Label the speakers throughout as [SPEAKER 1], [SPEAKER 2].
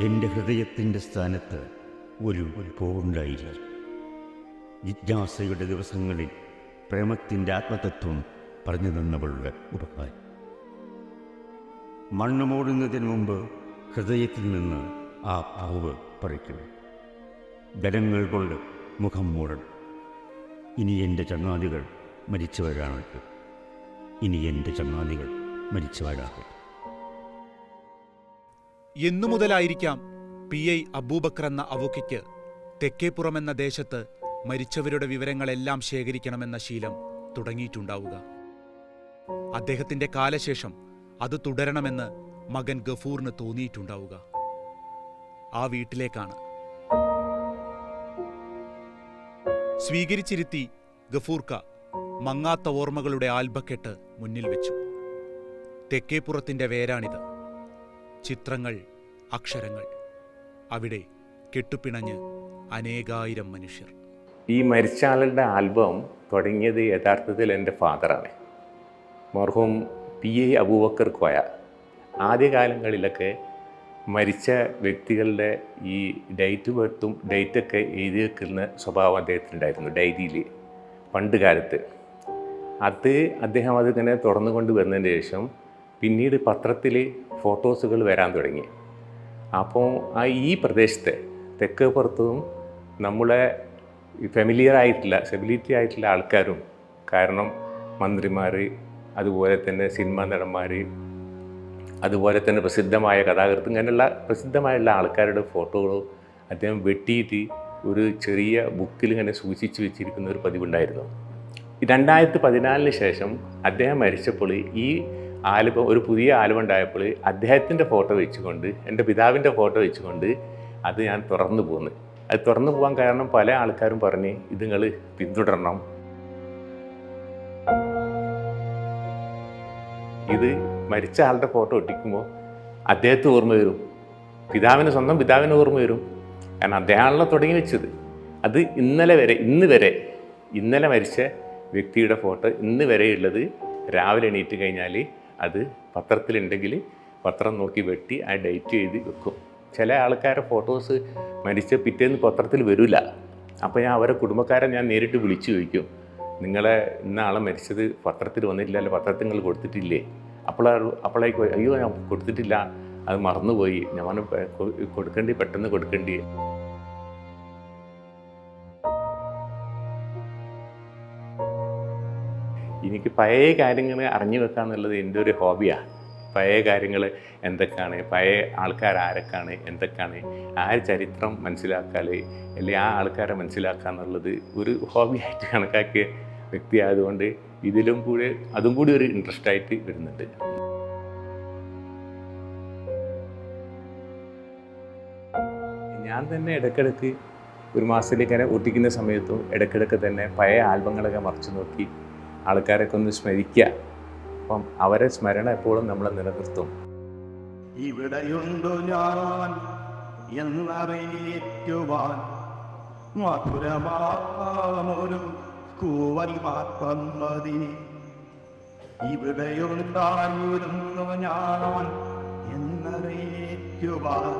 [SPEAKER 1] എന്റെ ഹൃദയത്തിന്റെ സ്ഥാനത്ത് ഒരു പൂവുണ്ടായില്ല ജിജ്ഞാസയുടെ ദിവസങ്ങളിൽ പ്രേമത്തിന്റെ ആത്മതത്വം പറഞ്ഞു തന്നവളുടെ ഉപകാരം. മണ്ണ് മൂടുന്നതിന് മുമ്പ് ഹൃദയത്തിൽ നിന്ന് ആ പൂവ് പറിക്കണം. ജലങ്ങൾ കൊണ്ട് മുഖം മൂടണം. ഇനി എന്റെ ചങ്ങാതികൾ മരിച്ചവരാണ്. ഇനി എന്റെ ചങ്ങാതികൾ മരിച്ചവരാകട്ടെ.
[SPEAKER 2] എന്നു മുതലായിരിക്കാം പി ഐ അബൂബക്കർ എന്ന അവുക്കിക്ക് തെക്കേപ്പുറം എന്ന ദേശത്ത് മരിച്ചവരുടെ വിവരങ്ങളെല്ലാം ശേഖരിക്കണമെന്ന ശീലം തുടങ്ങിയിട്ടുണ്ടാവുക. അദ്ദേഹത്തിന്റെ കാലശേഷം അത് തുടരണമെന്ന് മകൻ ഗഫൂറിന് തോന്നിയിട്ടുണ്ടാവുക. ആ വീട്ടിലേക്കാണ്. സ്വീകരിച്ചിരുത്തി ഗഫൂർക്ക മങ്ങാത്ത ഓർമ്മകളുടെ ആൽബക്കെട്ട് മുന്നിൽ വെച്ചു. തെക്കേപ്പുറത്തിന്റെ വേരാണിത്. ചിത്രങ്ങൾ അക്ഷരങ്ങൾ. അവിടെ കെട്ടുപിണഞ്ഞ് അനേകായിരം മനുഷ്യർ.
[SPEAKER 3] ഈ മരിച്ച ആളുടെ ആൽബം തുടങ്ങിയത് യഥാർത്ഥത്തിൽ എന്റെ ഫാദറാണ്. മർഹൂം പി എ അബൂബക്കർ കോയ. ആദ്യകാലങ്ങളിലൊക്കെ മരിച്ച വ്യക്തികളുടെ ഈ ഡേറ്റ് ബർത്തും ഡേറ്റൊക്കെ എഴുതി വെക്കുന്ന സ്വഭാവം അദ്ദേഹത്തിനുണ്ടായിരുന്നു ഡയറിയിൽ പണ്ട് കാലത്ത്. അത് അദ്ദേഹം അതിങ്ങനെ തുറന്നു കൊണ്ട് വന്നതിന് ശേഷം പിന്നീട് പത്രത്തിൽ ഫോട്ടോസുകൾ വരാൻ തുടങ്ങി. അപ്പോൾ ആ ഈ പ്രദേശത്തെ തെക്ക് പുറത്തും നമ്മളെ ഫെമിലിയർ ആയിട്ടുള്ള സെബിലിറ്റി ആയിട്ടുള്ള ആൾക്കാരും കാരണം മന്ത്രിമാർ അതുപോലെ തന്നെ സിനിമാ നടന്മാർ അതുപോലെ തന്നെ പ്രസിദ്ധമായ കഥാകൃത്ത് ഇങ്ങനെയുള്ള പ്രസിദ്ധമായുള്ള ആൾക്കാരുടെ ഫോട്ടോകളും അദ്ദേഹം വെട്ടിയിട്ട് ഒരു ചെറിയ ബുക്കിൽ ഇങ്ങനെ സൂക്ഷിച്ചു വെച്ചിരിക്കുന്ന ഒരു പതിവുണ്ടായിരുന്നു. രണ്ടായിരത്തി പതിനാലിന് ശേഷം അദ്ദേഹം മരിച്ചപ്പോൾ ഈ ആൽബം ഒരു പുതിയ ആൽബം ഉണ്ടായപ്പോൾ അദ്ദേഹത്തിന്റെ ഫോട്ടോ വെച്ചുകൊണ്ട് എന്റെ പിതാവിന്റെ ഫോട്ടോ വെച്ചുകൊണ്ട് അത് ഞാൻ തുറന്നു പോന്നു. അത് തുറന്നു പോകാൻ കാരണം പല ആൾക്കാരും പറഞ്ഞ് ഇത് നിങ്ങൾ പിന്തുടരണം. ഇത് മരിച്ച ആളുടെ ഫോട്ടോ ഒട്ടിക്കുമ്പോൾ അദ്ദേഹത്തെ ഓർമ്മ വരും. പിതാവിന് സ്വന്തം പിതാവിന് ഓർമ്മ വരും. കാരണം അദ്ദേഹമാണല്ലോ തുടങ്ങി വെച്ചത്. അത് ഇന്നലെ വരെ ഇന്ന് വരെ ഇന്നലെ മരിച്ച വ്യക്തിയുടെ ഫോട്ടോ ഇന്ന് വരെയുള്ളത് രാവിലെ എണീറ്റ് കഴിഞ്ഞാൽ അത് പത്രത്തിലുണ്ടെങ്കിൽ പത്രം നോക്കി വെട്ടി ആ ഡേറ്റ് എഴുതി വെക്കും. ചില ആൾക്കാരെ ഫോട്ടോസ് മരിച്ച പിറ്റേന്ന് പത്രത്തിൽ വരില്ല. അപ്പോൾ ഞാൻ അവരെ കുടുംബക്കാരെ ഞാൻ നേരിട്ട് വിളിച്ചു ചോദിക്കും നിങ്ങളെ ഇന്ന ആളെ മരിച്ചത് പത്രത്തിൽ വന്നിട്ടില്ല അല്ല? പത്രത്തിൽ നിങ്ങൾ കൊടുത്തിട്ടില്ലേ? അപ്പോൾ അപ്പോഴേക്ക് അയ്യോ ഞാൻ കൊടുത്തിട്ടില്ല. അത് മറന്നുപോയി. ഞാൻ കൊടുക്കേണ്ടി പെട്ടെന്ന് കൊടുക്കേണ്ടി. എനിക്ക് പഴയ കാര്യങ്ങൾ അറിഞ്ഞു വെക്കുക എന്നുള്ളത് എന്റെ ഒരു ഹോബിയാണ് പഴയ കാര്യങ്ങൾ എന്തൊക്കെയാണ് പഴയ ആൾക്കാർ ആരൊക്കെയാണ് എന്തൊക്കെയാണ് ആ ചരിത്രം മനസ്സിലാക്കാൽ അല്ലെങ്കിൽ ആ ആൾക്കാരെ മനസ്സിലാക്കുക എന്നുള്ളത് ഒരു ഹോബിയായിട്ട് കണക്കാക്കിയ വ്യക്തിയായതുകൊണ്ട് ഇതിലും കൂടി അതും കൂടി ഒരു ഇൻട്രസ്റ്റ് ആയിട്ട് വരുന്നുണ്ട്. ഞാൻ തന്നെ ഇടയ്ക്കിടയ്ക്ക് ഒരു മാസത്തിലേക്ക് ഇങ്ങനെ ഒട്ടിക്കുന്ന സമയത്തും ഇടയ്ക്കിടയ്ക്ക് തന്നെ പഴയ ആൽബങ്ങളൊക്കെ മറിച്ചു നോക്കി ആൾക്കാരൊക്കെ ഒന്ന് സ്മരിക്കുക. അപ്പം അവരെ സ്മരണ എപ്പോഴും നമ്മളെ നിലനിർത്തും.
[SPEAKER 4] ഇവിടെയുണ്ടു ഞാൻ എന്നറിയേറ്റുവാൻ മധുരമാമൊരു കൂവൽ മാത്രം മതി ഇവിടെയുണ്ടായിരുന്നു ഞാൻ എന്നറിയേറ്റുവാൻ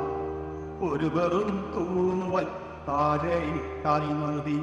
[SPEAKER 4] ഒരു വെറും കൂവൽ താഴെ മതി.